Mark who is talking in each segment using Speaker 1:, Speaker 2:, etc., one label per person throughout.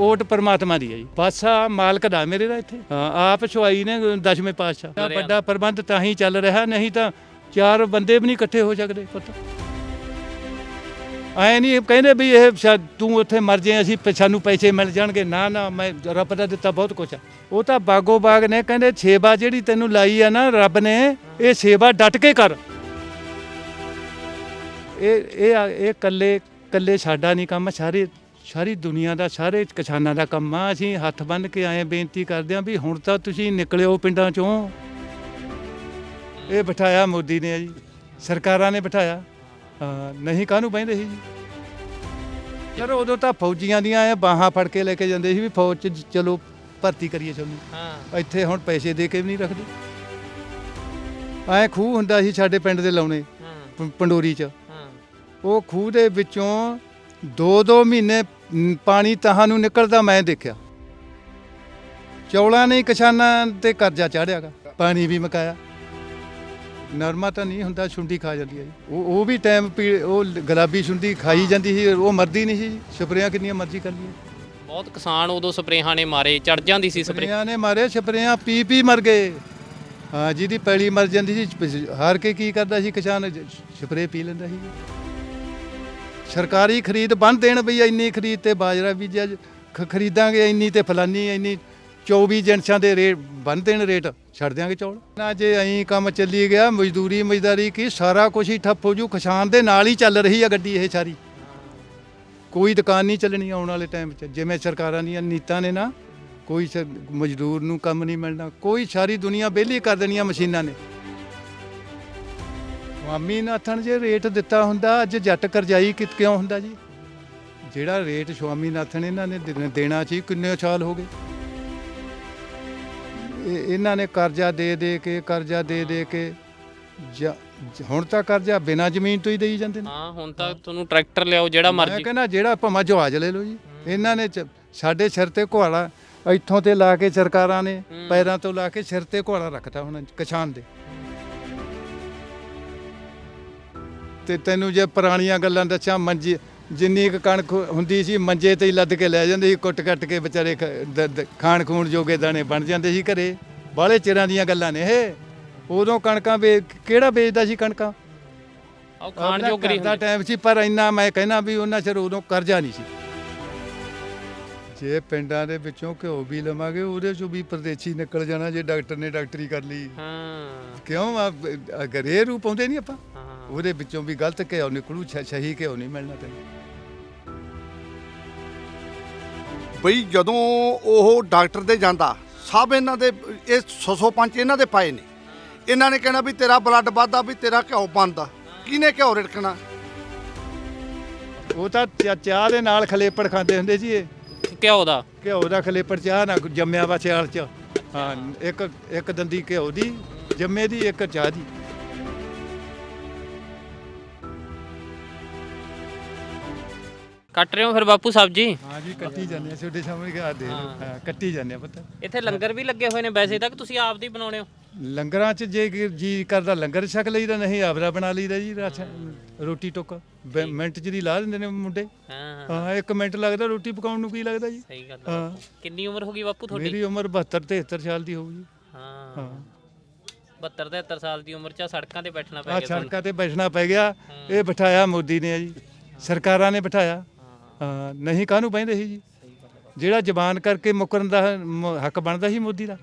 Speaker 1: ਓਟ ਪਰਮਾਤਮਾ ਦੀ ਹੈ ਜੀ। ਪਾਸਾ ਮਾਲਕ ਦਾ ਮੇਰੇ ਦਾ ਇੱਥੇ। ਹਾਂ ਆਪ ਛੁਆਈ ਨੇ ਦਸ਼ਵੇਂ ਪਾਤਸ਼ਾਹ। ਆਹ ਵੱਡਾ ਪ੍ਰਬੰਧ ਤਾਂ ਹੀ ਚੱਲ ਰਿਹਾ ਨਹੀਂ ਤਾਂ ਚਾਰ ਬੰਦੇ ਵੀ ਨਹੀਂ ਇਕੱਠੇ ਹੋ ਸਕਦੇ ਪੁੱਤ। ਐ ਨਹੀਂ ਕਹਿੰਦੇ ਵੀ ਇਹ ਸ਼ਾ- ਤੂੰ ਉੱਥੇ ਮਰ ਜਾਏ ਅਸੀਂ ਪ- ਸਾਨੂੰ ਪੈਸੇ ਮਿਲ ਜਾਣਗੇ। ਨਾ ਨਾ ਮੈਂ ਰੱਬ ਦਾ ਦਿੱਤਾ ਬਹੁਤ ਕੁਛ ਆ। ਉਹ ਤਾਂ ਬਾਗੋ ਬਾਗ ਨੇ ਕਹਿੰਦੇ ਸੇਵਾ ਜਿਹੜੀ ਤੈਨੂੰ ਲਾਈ ਆ ਨਾ ਰੱਬ ਨੇ ਇਹ ਸੇਵਾ ਡਟ ਕੇ ਕਰ। ਇਹ ਇਹ ਆ- ਇਹ ਕੱਲੇ ਕੱਲੇ ਸਾਡਾ ਨਹੀਂ ਕੰਮ ਸਾਰੇ ਸਾਰੀ ਦੁਨੀਆ ਦਾ ਸਾਰੇ ਕਿਸਾਨਾਂ ਦਾ ਕੰਮ ਆ। ਅਸੀਂ ਹੱਥ ਬੰਨ ਕੇ ਆਏ ਬੇਨਤੀ ਕਰਦੇ ਆਂ ਵੀ ਹੁਣ ਤਾਂ ਤੁਸੀਂ ਨਿਕਲਿਓ ਪਿੰਡਾਂ ਚੋਂ। ਇਹ ਬਿਠਾਇਆ ਮੋਦੀ ਨੇ ਜੀ ਸਰਕਾਰਾਂ ਨੇ ਬਿਠਾਇਆ। ਨਹੀਂ ਕਾਹਨੂੰ ਬਹਿੰਦੇ ਸੀ ਜੀ? ਯਾਰ ਉਦੋਂ ਤਾਂ ਫੌਜੀਆਂ ਦੀਆਂ ਐ ਬਾਹਾਂ ਫੜ ਕੇ ਲੈ ਕੇ ਜਾਂਦੇ ਸੀ ਵੀ ਫੌਜ ਚ ਚਲੋ ਭਰਤੀ ਕਰੀਏ ਚਲੋ।
Speaker 2: ਹਾਂ।
Speaker 1: ਇੱਥੇ ਹੁਣ ਪੈਸੇ ਦੇ ਕੇ ਵੀ ਨਹੀਂ ਰੱਖਦੇ। ਐ ਖੂਹ ਹੁੰਦਾ ਸੀ ਸਾਡੇ ਪਿੰਡ ਦੇ ਲਾਉਣੇ ਪੰਡੋਰੀ ਚ। ਉਹ ਖੂਹ ਦੇ ਵਿੱਚੋਂ 2-2 ਮਹੀਨੇ ਮ, ਪਾਣੀ ਤਹਾਂ ਨੂੰ ਨਿਕਲਦਾ ਮੈਂ ਦੇਖਿਆ। ਚੌਲਾਂ ਨੇ ਹੀ ਕਿਸਾਨਾਂ ਤੇ ਕਰਜ਼ਾ ਚਾੜਿਆਗਾ। ਪਾਣੀ ਵੀ ਮਕਾਇਆ। ਨਰਮਾ ਤਾਂ ਨਹੀਂ ਹੁੰਦਾ ਛੁੰਡੀ ਖਾ ਜਾਂਦੀ ਹੈ ਜੀ। ਉਹ ਉਹ ਵੀ ਟਾਈਮ ਉਹ ਗੁਲਾਬੀ ਛੁੰਡੀ ਖਾਈ ਜਾਂਦੀ ਸੀ ਉਹ ਮਰਦੀ ਨਹੀਂ ਸੀ ਸਪਰੇਆਂ ਕਿੰਨੀਆਂ ਮਰਜ਼ੀ ਕਰ ਲਈਏ
Speaker 2: ਬਹੁਤ ਕਿਸਾਨ ਉਦੋਂ ਸਪਰੇਹਾਂ ਨੇ ਮਾਰੇ ਚੜ ਜਾਂਦੀ ਸੀ ਸਪਰੇ।
Speaker 1: ਸਪਰੇਆਂ ਨੇ ਮਾਰੇ ਸਪਰੇਆਂ ਪੀ ਪੀ ਮਰ ਗਏ। ਹਾਂ ਜਿਹਦੀ ਪੈਲੀ ਮਰ ਜਾਂਦੀ ਸੀ ਪ- ਹਾਰ ਕੇ ਕੀ ਕਰਦਾ ਸੀ ਕਿਸਾਨ? ਸਪਰੇ ਪੀ ਲੈਂਦਾ ਸੀ ਸਰਕਾਰੀ ਖਰੀਦ ਬੰਦ ਦੇਣ ਬਈ ਇੰਨੀ ਖਰੀਦ ਤੇ ਬਾਜਰਾ ਬੀਜਿਆ ਜ- ਖਰੀਦਾਂਗੇ, ਇੰਨੀ ਤੇ ਫਲਾਨੀ, ਇੰਨੀ 24 ਜਨਸਾਂ ਦੇ ਰੇਟ ਬੰਦ ਦੇਣ ਰੇਟ, ਛੱਡ ਦਿਆਂਗੇ ਚੌਲ। ਨਾ ਜੇ ਐਂ ਕੰਮ ਚੱਲੀ ਗਿਆ, ਮਜ਼ਦੂਰੀ, ਮਜ਼ਦਾਰੀ ਕੀ, ਸਾਰਾ ਕੁਝ ਹੀ ਠੱਪ ਹੋ ਜੂ ਕਿਸਾਨ ਦੇ ਨਾਲ ਹੀ ਚੱਲ ਰਹੀ ਆ ਗੱਡੀ ਇਹ ਸਾਰੀ। ਕੋਈ ਦੁਕਾਨ ਨਹੀਂ ਚੱਲਣੀ ਆਉਣ ਵਾਲੇ ਟਾਈਮ 'ਚ, ਜਿਵੇਂ ਸਰਕਾਰਾਂ ਦੀਆਂ ਨੀਤਾਂ ਨੇ ਨਾ, ਕੋਈ ਸ- ਮਜ਼ਦੂਰ ਨੂੰ ਕੰਮ ਨਹੀਂ ਮਿਲਣਾ, ਕੋਈ ਸਾਰੀ ਦੁਨੀਆ ਵਿਹਲੀ ਕਰ ਦੇਣੀਆਂ ਮਸ਼ੀਨਾਂ ਨੇ। ਸਵਾਮੀਨਾਥਨ ਜੇ ਰੇਟ ਦਿੱਤਾ ਹੁੰਦਾ ਅੱਜ ਜੱਟ ਕਰਜਾਈ ਕਿ ਕਿਉਂ ਹੁੰਦਾ ਜੀ? ਜਿਹੜਾ ਰੇਟ ਸਵਾਮੀਨਾਥਨ ਇਹਨਾਂ ਨੇ ਦੇ- ਦੇਣਾ ਸੀ ਕਿੰਨੇ ਸਾਲ ਹੋ ਗਏ? ਇਹ- ਇਹਨਾਂ ਨੇ ਕਰਜ਼ਾ ਦੇ ਦੇ ਕੇ ਕਰਜ਼ਾ ਦੇ ਦੇ ਕੇ ਜ- ਹੁਣ ਤਾਂ ਕਰਜ਼ਾ ਬਿਨਾਂ ਜ਼ਮੀਨ ਤੋਂ ਹੀ ਦੇਈ ਜਾਂਦੇ ਨੇ।
Speaker 2: ਹਾਂ ਹੁਣ ਤਾਂ ਤੁਹਾਨੂੰ ਟਰੈਕਟਰ ਲਿਆਓ ਜਿਹੜਾ
Speaker 1: ਮੈਂ
Speaker 2: ਮਰਜ਼ੀ।
Speaker 1: ਕਹਿੰਦਾ ਜਿਹੜਾ ਭਾਵੇਂ ਜਹਾਜ਼ ਲੈ ਲਓ ਜੀ। ਇਹਨਾਂ ਨੇ ਚ- ਸਾਡੇ ਸਿਰ ਤੇ ਘੋੜਾ ਇੱਥੋਂ ਤੇ ਲਾ ਕੇ ਸਰਕਾਰਾਂ ਨੇ। ਪੈਰਾਂ ਤੋਂ ਲਾ ਕੇ ਸਿਰ ਤੇ ਘੋੜਾ ਰੱਖਤਾ ਹੁਣ ਕਿਸਾਨ ਦੇ। ਤੇ ਤੈਨੂੰ ਜੇ ਪੁਰਾਣੀਆਂ ਗੱਲਾਂ ਦੱਸਾਂ ਮੰਜੀ ਜਿੰਨੀ ਕੁ ਕਣਕ ਹੁੰਦੀ ਸੀ ਮੰਜੇ ਤੇ ਹੀ ਲੱਦ ਕੇ ਲੈ ਜਾਂਦੇ ਸੀ ਕੁੱਟ ਕੱਟ ਕੇ ਵਿਚਾਰੇ ਖਾਣ ਖੂਣ ਜੋਗੇ ਦਾਣੇ ਬਣ ਜਾਂਦੇ ਸੀ ਘਰੇ। ਬਾਹਲੇ ਚਿਰਾਂ ਦੀਆਂ ਗੱਲਾਂ ਨੇ ਇਹ। ਉਦੋਂ ਕਣਕਾਂ ਵੇ ਕਿਹੜਾ ਵੇਚਦਾ ਸੀ ਕਣਕਾਂ?
Speaker 2: ਆਹ ਖਾਣ ਜੋਗਰੀ
Speaker 1: ਦਾ
Speaker 2: ਹੁੰਦੀ।
Speaker 1: ਟਾਈਮ ਸੀ ਪਰ ਇੰਨਾ ਮੈਂ ਕਹਿਣਾ ਵੀ ਉਹਨਾਂ ਚਿਰ ਉਦੋਂ ਕਰਜ਼ਾ ਨਹੀਂ ਸੀ। ਜੇ ਪਿੰਡਾਂ ਦੇ ਵਿੱਚੋਂ ਘਿਓ ਵੀ ਲਵਾਂਗੇ ਉਹਦੇ ਚੋਂ ਵੀ ਪਰਦੇਸੀ ਨਿਕਲ ਜਾਣਾ ਜੇ ਡਾਕਟਰ ਨੇ ਡਾਕਟਰੀ ਕਰ ਲਈ।
Speaker 2: ਹਾਂ।
Speaker 1: ਕਿਉਂ? ਆ ਗਰੇ ਰੂ ਪਾਉਂਦੇ ਨਹੀਂ ਆਪਾਂ।
Speaker 2: ਹਾਂ।
Speaker 1: ਉਹਦੇ ਵਿੱਚੋਂ ਵੀ ਗਲਤ ਘਿਓ ਨਿਕਲੂ ਸ- ਸਹੀ ਘਿਓ ਨਹੀਂ ਮਿਲਣਾ ਤੈਨੂੰ।
Speaker 3: ਬਈ ਜਦੋਂ ਉਹ ਡਾਕਟਰ ਦੇ ਜਾਂਦਾ ਸਭ ਇਹਨਾਂ ਦੇ ਇਹ 600 ਪੰਜ ਇਹਨਾਂ ਦੇ ਪਾਏ ਨੇ। ਇਹਨਾਂ ਨੇ ਕਹਿਣਾ ਵੀ ਤੇਰਾ ਬਲੱਡ ਵੱਧਦਾ ਵੀ ਤੇਰਾ ਘਿਓ ਬੰਦਾ ਕਿਹਨੇ ਘਿਓ ਰਿੜਕਣਾ?
Speaker 1: ਉਹ ਤਾਂ ਚਾ- ਚਾਹ ਦੇ ਨਾਲ ਖਲੇਪੜ ਖਾਂਦੇ ਹੁੰਦੇ ਸੀ ਇਹ।
Speaker 2: ਘਿਓ ਦਾ?
Speaker 1: ਘਿਓ ਦਾ ਖਲੇਪੜ ਚਾਹ ਨਾ ਜੰਮਿਆ ਵਾ ਸਿਆਲ ਚ। ਹਾਂ ਇੱਕ ਇੱਕ ਦੰਦੀ ਘਿਓ ਦੀ ਜੰਮੇ ਦੀ ਇੱਕ ਚਾਹ ਦੀ।
Speaker 2: ਕੱਟ ਰਹੇ ਹੋ ਫਿਰ ਬਾਪੂ ਸਬਜੀ?
Speaker 1: ਹਾਂ ਜੀ ਕੱਟੀ ਜਾਂਦੇ ਆ ਛੋਟੇ ਸਾਹਮਣੇ ਘਰ ਦੇ। ਹਾਂ। ਕੱਟੀ ਜਾਂਦੇ ਆ ਪਤਾ।
Speaker 2: ਇੱਥੇ ਲੰਗਰ ਵੀ ਲੱਗੇ ਹੋਏ ਨੇ ਵੈਸੇ ਤੱਕ ਤੁਸੀਂ ਆਪ ਦੀ ਬਣਾਉਣੇ ਹੋ?
Speaker 1: ਲੰਗਰਾਂ 'ਚ ਜੇ ਕਿ ਜੀ ਕਰਦਾ ਲੰਗਰ ਛਕ ਲਈਦਾ ਨਹੀਂ ਆਪਦਾ ਬਣਾ ਲਈਦਾ ਜੀ ਰਾਸ਼ਨ ਰੋਟੀ ਟੁੱਕ। ਬ- ਮਿੰਟ 'ਚ ਦੀ ਲਾ ਦਿੰਦੇ ਨੇ ਮੁੰਡੇ।
Speaker 2: ਹਾਂ
Speaker 1: ਹਾਂ। ਇੱਕ ਮਿੰਟ ਲੱਗਦਾ ਰੋਟੀ ਪਕਾਉਣ ਨੂੰ ਕੀ ਲੱਗਦਾ ਜੀ?
Speaker 2: ਸਹੀ ਗੱਲ ਆ।
Speaker 1: ਹਾਂ।
Speaker 2: ਕਿੰਨੀ ਉਮਰ ਹੋ ਗਈ ਬਾਪੂ ਤੁਹਾਡੀ?
Speaker 1: ਮੇਰੀ ਉਮਰ 72 73 ਸਾਲ ਦੀ ਹੋਊਗੀ।
Speaker 2: ਹਾਂ।
Speaker 1: ਹਾਂ।
Speaker 2: 72 73 ਸਾਲ ਦੀ ਉਮਰ 'ਚ ਆਹ ਸੜਕਾਂ ਤੇ ਬੈਠਣਾ ਪੈ
Speaker 1: ਆ
Speaker 2: ਗਿਆ ਤੁਹਾਨੂੰ।
Speaker 1: ਸੜਕਾਂ ਤੇ ਬੈਠਣਾ ਪੈ ਗਿਆ। ਇਹ ਬਿਠਾਇਆ ਮੋਦੀ ਨੇ ਜੀ। ਸਰਕਾਰਾਂ ਨੇ ਬਿਠਾਇਆ। ਹਾਂ ਨਹੀਂ ਕਾਹਨੂੰ ਬਹਿੰਦੇ ਸੀ ਜੀ? ਜਿਹੜਾ ਜ਼ਬਾਨ ਕਰਕੇ ਮੁਕਰਨ ਦਾ ਮ- ਹੱਕ ਬਣਦਾ ਸੀ ਮੋਦੀ ਦਾ।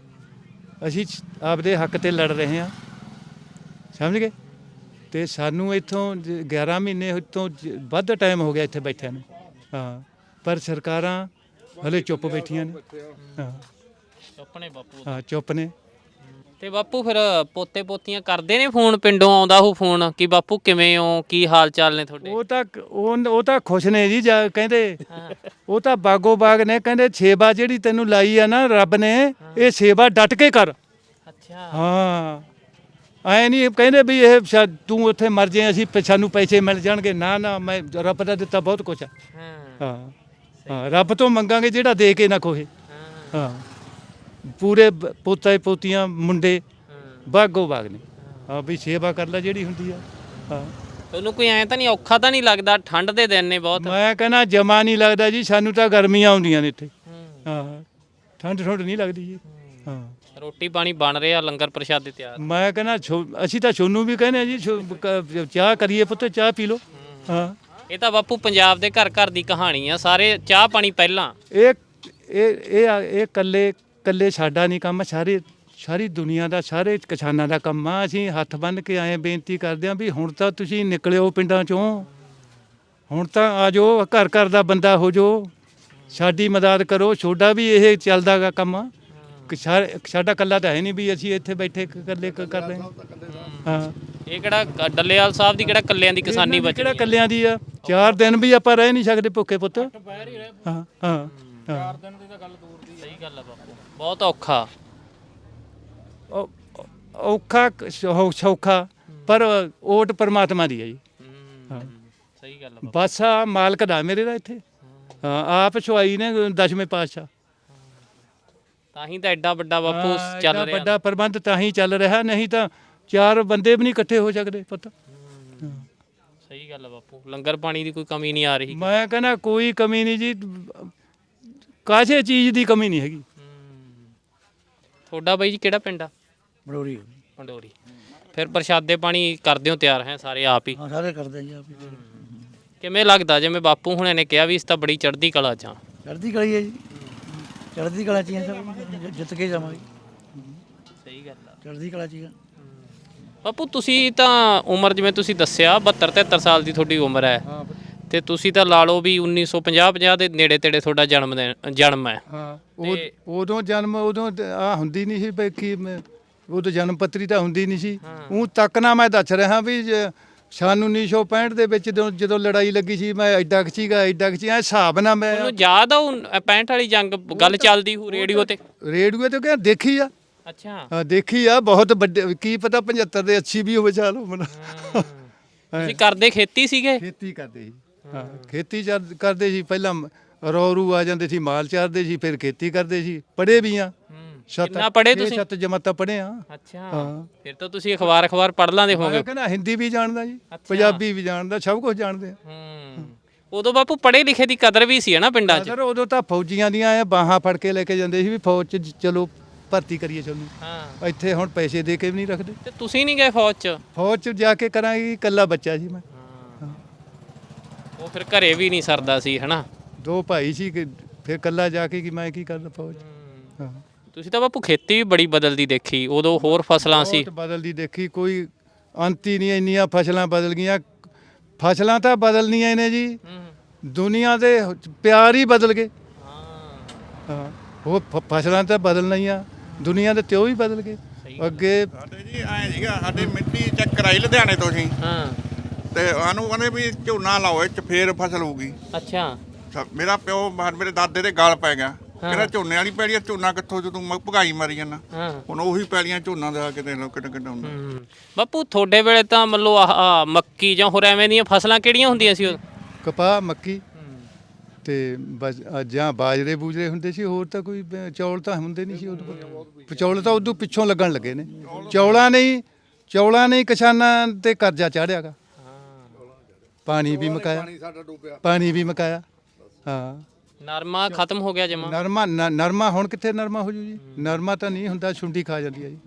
Speaker 1: ਅਸੀਂ ਚ- ਆਪਦੇ ਹੱਕ ਤੇ ਲੜ ਰਹੇ ਹਾਂ। ਸਮਝ ਗਏ? ਤੇ ਸਾਨੂੰ ਇੱਥੋਂ ਜ- 11 ਮਹੀਨੇ ਤੋਂ ਜ- ਵੱਧ ਟਾਈਮ ਹੋ ਗਿਆ ਇੱਥੇ ਬੈਠਿਆਂ ਨੂੰ। ਹਾਂ ਪਰ ਸਰਕਾਰਾਂ ਹਲੇ ਚੁੱਪ ਬੈਠੀਆਂ ਨੇ। ਹਾਂ।
Speaker 2: ਆਪਣੇ ਬਾਪੂ।
Speaker 1: ਹਾਂ ਚੁੱਪ ਨੇ।
Speaker 2: ਤੇ ਬਾਪੂ ਫਿਰ ਪੋਤੇ ਪੋਤੀਆਂ ਕਰਦੇ ਨੇ ਫੋਨ? ਪਿੰਡੋਂ ਆਉਂਦਾ ਉਹ ਫੋਨ ਕਿ ਬਾਪੂ ਕਿਵੇਂ ਹੋ? ਕੀ ਹਾਲ ਚਾਲ ਨੇ ਤੁਹਾਡੇ?
Speaker 1: ਉਹ ਤਾਂ ਉਹ ਉਹ ਤਾਂ ਖੁਸ਼ ਨੇ ਜੀ ਜਾ ਕਹਿੰਦੇ ਉਹ ਤਾਂ ਬਾਗੋ ਬਾਗ ਨੇ ਕਹਿੰਦੇ ਸੇਵਾ ਜਿਹੜੀ ਤੈਨੂੰ ਲਾਈ ਆ ਨਾ ਰੱਬ ਨੇ ਇਹ ਸੇਵਾ ਡਟ ਕੇ ਕਰ।
Speaker 2: ਅੱਛਾ।
Speaker 1: ਹਾਂ। ਐ ਨਹੀਂ ਕਹਿੰਦੇ ਵੀ ਇਹ ਤੂੰ ਉੱਥੇ ਮਰ ਜਾਏ ਅਸੀਂ ਪ- ਸਾਨੂੰ ਪੈਸੇ ਮਿਲ ਜਾਣਗੇ। ਨਾ ਨਾ ਮੈਂ ਰੱਬ ਦਾ ਦਿੱਤਾ ਬਹੁਤ ਕੁਛ ਆ।
Speaker 2: ਹਾਂ।
Speaker 1: ਹਾਂ। ਹਾਂ ਰੱਬ ਤੋਂ ਮੰਗਾਂਗੇ ਜਿਹੜਾ ਦੇ ਕੇ ਨਾ ਕੋਹੇ
Speaker 2: ਹਾਂ।
Speaker 1: ਹਾਂ। ਪੂਰੇ ਬ- ਪੋਤੇ ਪੋਤੀਆਂ ਮੁੰਡੇ ਬਾਗੋ ਬਾਗ ਨੇ। ਹਾਂ ਵੀ ਸੇਵਾ ਕਰ ਲੈ ਜਿਹੜੀ ਹੁੰਦੀ ਆ। ਹਾਂ।
Speaker 2: ਤੁਹਾਨੂੰ ਕੋਈ ਐ ਤਾਂ ਨਹੀਂ ਔਖਾ ਤਾਂ ਨਹੀਂ ਲੱਗਦਾ? ਠੰਡ ਦੇ ਦਿਨ ਨੇ ਬਹੁਤ।
Speaker 1: ਮੈਂ ਕਹਿੰਦਾ ਜਮਾ ਨਹੀਂ ਲੱਗਦਾ ਜੀ ਸਾਨੂੰ ਤਾਂ ਗਰਮੀਆਂ ਆਉਂਦੀਆਂ ਨੇ ਇੱਥੇ।
Speaker 2: ਹੂੰ।
Speaker 1: ਠੰਡ ਠੰਡ ਨਹੀਂ ਲੱਗਦੀ ਜੀ। ਹਾਂ।
Speaker 2: ਰੋਟੀ ਪਾਣੀ ਬਣ ਰਿਹਾ ਲੰਗਰ ਪ੍ਰਸ਼ਾਦੇ ਤਿਆਰ।
Speaker 1: ਮੈਂ ਕਹਿੰਦਾ ਛੋ- ਅਸੀਂ ਤਾਂ ਛੋਨੂੰ ਵੀ ਕਹਿੰਦੇ ਆ ਜੀ ਛੋ- ਕ- ਚਾਹ ਕਰੀਏ ਪੁੱਤ ਚਾਹ ਪੀ ਲਓ। ਹਾਂ।
Speaker 2: ਇਹ ਤਾਂ ਬਾਪੂ ਪੰਜਾਬ ਦੇ ਘਰ ਘਰ ਦੀ ਕਹਾਣੀ ਆ ਸਾਰੇ ਚਾਹ ਪਾਣੀ ਪਹਿਲਾਂ।
Speaker 1: ਇਹ ਇਹ ਇਹ ਇਹ ਕੱਲੇ ਕੱਲੇ ਸਾਡਾ ਨਹੀਂ ਕੰਮ ਸਾਰੇ ਸਾਰੀ ਦੁਨੀਆ ਦਾ ਸਾਰੇ ਕਿਸਾਨਾਂ ਦਾ ਕੰਮ ਆ। ਅਸੀਂ ਹੱਥ ਬੰਨ ਕੇ ਆਏ ਬੇਨਤੀ ਕਰਦੇ ਆ ਵੀ ਹੁਣ ਤਾਂ ਤੁਸੀਂ ਨਿਕਲਿਓ ਪਿੰਡਾਂ ਚੋਂ। ਹੁਣ ਤਾਂ ਆ ਜਾਓ ਘਰ ਘਰ ਦਾ ਬੰਦਾ ਹੋ ਜਾਓ। ਸਾਡੀ ਮਦਦ ਕਰੋ। ਛੋਡਾ ਵੀ ਇਹ ਚੱਲਦਾਗਾ ਕੰਮ। ਸਾਡਾ ਕੱਲਾ ਤਾਂ ਹੈ ਨਹੀਂ ਵੀ ਅਸੀਂ ਇੱਥੇ ਬੈਠੇ ਇਕੱਲੇ ਕਰ ਰਹੇ ਹਾਂ।
Speaker 2: ਇਹ ਕਿਹੜਾ ਡੱਲੇਵਾਲ ਸਾਹਿਬ ਦੀ ਕਿਹੜਾ ਕੱਲਿਆਂ ਦੀ ਕਿਸਾਨੀ
Speaker 1: ਦੀ
Speaker 2: ਬਚੀ
Speaker 1: ਕਿਹੜਾ ਕੱਲਿਆਂ ਦੀ ਆ? ਚਾਰ ਦਿਨ ਵੀ ਆਪਾਂ ਰਹਿ ਨਹੀਂ ਸਕਦੇ ਭੁੱਖੇ ਪੁੱਤ। ਹਾਂ ਹਾਂ ਹਾਂ।
Speaker 2: ਸਹੀ ਗੱਲ ਆ ਬਾਪੂ। ਬਹੁਤ ਔਖਾ।
Speaker 1: ਔ- ਔਖਾ ਕ- ਸੌ- ਸੌਖਾ ਪਰ ਓਟ ਪਰਮਾਤਮਾ ਦੀ ਹੈ ਜੀ।
Speaker 2: ਹੂੰ, ਸਹੀ ਗੱਲ ਆ ਬਾਪੂ
Speaker 1: ਬਸ ਆ ਮਾਲਕ ਦਾ ਮੇਰੇ ਦਾ ਇੱਥੇ। ਹਾਂ ਆਪ ਛੁਆਈ ਨੇ ਦਸਵੇਂ ਪਾਤਸ਼ਾਹ।
Speaker 2: ਤਾਂ ਹੀ ਤਾਂ ਐਡਾ ਵੱਡਾ ਬਾਪੂ
Speaker 1: ਹਾਂ,
Speaker 2: ਚੱਲ
Speaker 1: ਐਡਾ
Speaker 2: ਰਿਹਾ।
Speaker 1: ਵੱਡਾ ਪ੍ਰਬੰਧ ਤਾਂ ਹੀ ਚੱਲ ਰਿਹਾ ਨਹੀਂ ਤਾਂ ਚਾਰ ਬੰਦੇ ਵੀ ਨਹੀਂ ਇਕੱਠੇ ਹੋ ਸਕਦੇ ਪੁੱਤ।
Speaker 2: ਸਹੀ ਗੱਲ ਆ ਬਾਪੂ ਲੰਗਰ ਪਾਣੀ ਦੀ ਕੋਈ ਕਮੀ ਨਹੀਂ ਆ ਰਹੀ।
Speaker 1: ਮੈਂ ਕਹਿੰਦਾ ਕੋਈ ਕਮੀ ਨਹੀਂ ਜੀ ਕਾਸੇ ਚੀਜ਼ ਦੀ ਕਮੀ ਨਹੀਂ ਹੈਗੀ।
Speaker 2: ਤੁਹਾਡਾ ਬਾਈ ਜੀ ਕਿਹੜਾ ਪਿੰਡ ਆ?
Speaker 4: ਬੜੋਰੀ
Speaker 2: ਪੰਡੋਰੀ ਫਿਰ ਪ੍ਰਸ਼ਾਦੇ ਪਾਣੀ ਕਰਦੇ ਹੋ ਤਿਆਰ ਹੈ ਸਾਰੇ ਆਪ ਹੀ?
Speaker 4: ਹਾਂ ਸਾਰੇ ਕਰਦੇ ਜੀ ਆਪ ਹੀ।
Speaker 2: ਕਿਵੇਂ ਲੱਗਦਾ? ਜਿਵੇਂ ਬਾਪੂ ਹੁਣੇ ਨੇ ਕਿਹਾ ਵੀ ਇਸ ਤਾਂ ਬੜੀ ਚੜ੍ਹਦੀ ਕਲਾ ਚ ਆ।
Speaker 4: ਚੜ੍ਹਦੀ ਕਲੀ ਹੈ ਜੀ। ਚੜ੍ਹਦੀ ਕਲਾ ਚ ਹੀ ਹਾਂ ਸਭ। ਜਿੱਤ ਕੇ ਜਾਵਾਂਗੇ।
Speaker 2: ਸਹੀ ਗੱਲ ਆ।
Speaker 4: ਚੜ੍ਹਦੀ ਕਲਾ ਚ ਹੀ ਹਾਂ।
Speaker 2: ਬਾਪੂ ਤੁਸੀਂ ਤਾਂ ਉਮਰ ਜਿਵੇਂ ਤੁਸੀਂ ਦੱਸਿਆ 72 73 ਸਾਲ ਦੀ ਤੁਹਾਡੀ ਉਮਰ ਹੈ। ਤੇ ਤੁਸੀਂ ਤਾਂ ਲਾ ਲਓ ਵੀ 1950 50 ਦੇ ਨੇੜੇ ਤੇੜੇ ਤੁਹਾਡਾ ਜਨਮ ਦਿਨ ਜਨਮ ਹੈ।
Speaker 1: ਹਾਂ ਉਹ ਉਦੋਂ ਜਨਮ ਉਦੋਂ ਆ ਹੁੰਦੀ ਨਹੀਂ ਸੀ ਬਈ ਕੀ ਮੈਂ- ਉਦੋਂ ਜਨਮ ਪੱਤਰੀ ਤਾਂ ਹੁੰਦੀ ਨਹੀਂ ਸੀ। ਉਹ ਤੱਕ ਨਾ ਮੈਂ ਦੱਸ ਰਿਹਾ ਵੀ ਜੇ ਸਾਨੂੰ 1965 ਦੇ ਵਿੱਚ ਜਦੋਂ ਜਦੋਂ ਲੜਾਈ ਲੱਗੀ ਸੀ ਮੈਂ ਐਡਾ ਕੁ ਸੀਗਾ ਐਡਾ ਕੁ ਸੀ ਐ ਹਿਸਾਬ ਨਾਲ ਮੈਂ
Speaker 2: ਤੁਹਾਨੂੰ ਯਾਦ ਆ ਉਹ 65 ਵਾਲੀ ਜੰਗ ਗੱਲ ਚੱਲਦੀ ਹੂ ਰੇਡੀਓ ਤੇ?
Speaker 1: ਰੇਡੀਓ ਤੇ ਕਿਹਾ ਦੇਖੀ ਆ।
Speaker 2: ਅੱਛਾ।
Speaker 1: ਹਾਂ, ਦੇਖੀ ਆ ਬਹੁਤ ਵੱਡੇ ਕੀ ਪਤਾ 75 ਦੇ 80 ਵੀ ਹੋਵੇ ਚਾਲ ਹੋਵਣ।
Speaker 2: ਤੁਸੀਂ ਕਰਦੇ ਖੇਤੀ ਸੀਗੇ?
Speaker 1: ਖੇਤੀ ਕਰਦੇ ਸੀ। ਹਾਂ। ਖੇਤੀ ਕਰਦੇ ਸੀ ਪਹਿਲਾਂ ਰੋਰੂ ਆ ਜਾਂਦੇ ਸੀ ਮਾਲ ਚਾਰਦੇ ਸੀ ਫਿਰ ਖੇਤੀ ਕਰਦੇ ਸੀ ਪੜ੍ਹੇ ਵੀ ਆ।
Speaker 2: ਕਿੰਨਾ ਪੜ੍ਹੇ ਤੁਸੀਂ?
Speaker 1: ਸੱਤ ਜਮਾਤਾਂ ਪੜ੍ਹੇ ਆ।
Speaker 2: ਅੱਛਾ।
Speaker 1: ਹਾਂ।
Speaker 2: ਫਿਰ ਤਾਂ ਤੁਸੀਂ ਅਖਬਾਰ ਅਖਬਾਰ ਪੜ੍ਹ ਲਾਂਦੇ ਹੋਵੋਗੇ।
Speaker 1: ਮੈਂ ਕਹਿੰਦਾ ਹਿੰਦੀ ਵੀ ਜਾਣਦਾ ਜੀ ਪੰਜਾਬੀ ਵੀ ਜਾਣਦਾ ਸਭ ਕੁਝ ਜਾਣਦੇ ਆ।
Speaker 2: ਹੂੰ। ਉਦੋਂ ਬਾਪੂ ਪੜ੍ਹੇ ਲਿਖੇ ਦੀ ਕਦਰ ਵੀ ਸੀ ਹੈ ਨਾ ਪਿੰਡਾਂ 'ਚ?
Speaker 1: ਸਰ ਉਦੋਂ ਤਾਂ ਫੌਜੀਆਂ ਦੀਆਂ ਆ ਬਾਹਾਂ ਫੜ ਕੇ ਲੈ ਕੇ ਜਾਂਦੇ ਸੀ ਵੀ ਫੌਜ 'ਚ ਚਲੋ ਭਰਤੀ ਕਰੀਏ ਚਲੋ।
Speaker 2: ਹਾਂ।
Speaker 1: ਇੱਥੇ ਹੁਣ ਪੈਸੇ ਦੇ ਕੇ ਵੀ ਨਹੀਂ ਰੱਖਦੇ।
Speaker 2: ਤੇ ਤੁਸੀਂ ਨਹੀਂ ਗਏ ਫੌਜ 'ਚ?
Speaker 1: ਫੌਜ 'ਚ ਜਾ ਕੇ ਕਰਾਂਗੇ ਇਕੱਲਾ ਬੱਚਾ ਸੀ ਮੈਂ।
Speaker 2: ਉਹ ਫਿਰ ਘਰੇ ਵੀ ਨਹੀਂ ਸਰਦਾ ਸੀ ਹਨਾ?
Speaker 1: ਦੋ ਭਾਈ ਸੀ ਕਿ ਫਿਰ ਇਕੱਲਾ ਜਾ ਕੇ ਕਿ ਮੈਂ ਕੀ ਕਰਦਾ ਫੌਜ 'ਚ। ਹਾਂ।
Speaker 2: ਤੁਸੀਂ ਤਾਂ ਬਾਪੂ ਖੇਤੀ ਵੀ ਬੜੀ ਬਦਲਦੀ ਦੇਖੀ ਉਦੋਂ ਹੋਰ ਫਸਲਾਂ ਸੀ।
Speaker 1: ਬਹੁਤ ਬਦਲਦੀ ਦੇਖੀ ਕੋਈ ਅੰਤ ਹੀ ਨਹੀਂ ਇੰਨੀਆਂ ਫਸਲਾਂ ਬਦਲ ਗਈਆਂ। ਫਸਲਾਂ ਤਾਂ ਬਦਲਣੀਆਂ ਨੇ ਜੀ। ਦੁਨੀਆ ਦੇ ਪਿਆਰ ਹੀ ਬਦਲ ਗਏ। ਹਾਂ। ਉਹ ਫ- ਫਸਲਾਂ ਤਾਂ ਬਦਲਣਾ ਹੀ ਆ ਦੁਨੀਆ ਦੇ ਤਿਉ ਹੀ ਬਦਲ ਗਏ। ਅੱਗੇ
Speaker 5: ਸਾਡੇ ਜੀ ਐ ਸੀਗਾ ਸਾਡੇ ਮਿੱਟੀ ਚੈੱਕ ਕਰਾਈ ਲੁਧਿਆਣੇ ਤੋਂ ਅਸੀਂ।
Speaker 2: ਹਾਂ।
Speaker 5: ਤੇ ਸਾਨੂੰ ਕਹਿੰਦੇ ਵੀ ਝੋਨਾ ਲਾਓ ਇਹ ਚ ਫੇਰ ਫਸਲ ਹੋਊਗੀ।
Speaker 2: ਅੱਛਾ।
Speaker 5: ਸ- ਮੇਰਾ ਪਿਓ ਮਾ- ਮੇਰੇ ਦਾਦੇ ਦੇ ਗਲ ਪੈ ਗਿਆ। ਕਹਿੰਦਾ ਝੋਨੇ ਵਾਲੀ ਪੈੜੀ ਆ, ਝੋਨਾ ਕਿੱਥੋਂ ਜਦੋਂ ਮੈਂ ਭਗਾਈ ਮਾਰੀ ਜਾਂਦਾ।
Speaker 2: ਹਾਂ।
Speaker 5: ਹੁਣ ਉਹੀ ਪੈਲੀਆਂ ਝੋਨਾ ਦਾ ਕੇ ਦੇਖ ਲਓ ਕਿੱਡਾ ਕਿੱਡਾ ਹੁੰਦਾ।
Speaker 2: ਬਾਪੂ ਤੁਹਾਡੇ ਵੇਲੇ ਤਾਂ ਮੰਨ ਲਓ ਆਹ ਆਹ ਮੱਕੀ ਜਾਂ ਹੋਰ ਐਵੇਂ ਦੀਆਂ ਫਸਲਾਂ ਕਿਹੜੀਆਂ ਹੁੰਦੀਆਂ ਸੀ ਉਦੋਂ?
Speaker 1: ਕਪਾਹ ਮੱਕੀ ਤੇ ਅ ਜਾਂ ਬਾਜਰੇ ਬੂਜਰੇ ਹੁੰਦੇ ਸੀ ਹੋਰ ਤਾਂ ਕੋਈ ਬ- ਚੌਲ ਤਾਂ ਹੁੰਦੇ ਨਹੀਂ ਸੀ ਉਦੋਂ। ਚੌਲ ਤਾਂ ਉਦੋਂ ਪਿੱਛੋਂ ਲੱਗਣ ਲੱਗੇ ਨੇ। ਚੌਲਾਂ ਨਹੀਂ ਚੌਲਾਂ ਨੇ ਹੀ ਕਿਸਾਨਾਂ ਤੇ ਕਰਜ਼ਾ ਚਾੜਿਆਗਾ। ਪਾਣੀ ਵੀ ਮਕਾਇਆ।
Speaker 3: ਸਾਡਾ ਡੁੱਬਿਆ।
Speaker 1: ਪਾਣੀ ਵੀ ਮਕਾਇਆ। ਹਾਂ।
Speaker 2: ਨਰਮਾ ਖਤਮ ਹੋ ਗਿਆ ਜਮਾ
Speaker 1: ਨਰਮਾ ਨ- ਨਰਮਾ ਹੁਣ ਕਿੱਥੇ ਨਰਮਾ ਹੋ ਜੂ ਜੀ? ਨਰਮਾ ਤਾਂ ਨਹੀਂ ਹੁੰਦਾ ਛੁੰਡੀ ਖਾ ਜਾਂਦੀ ਹੈ ਜੀ।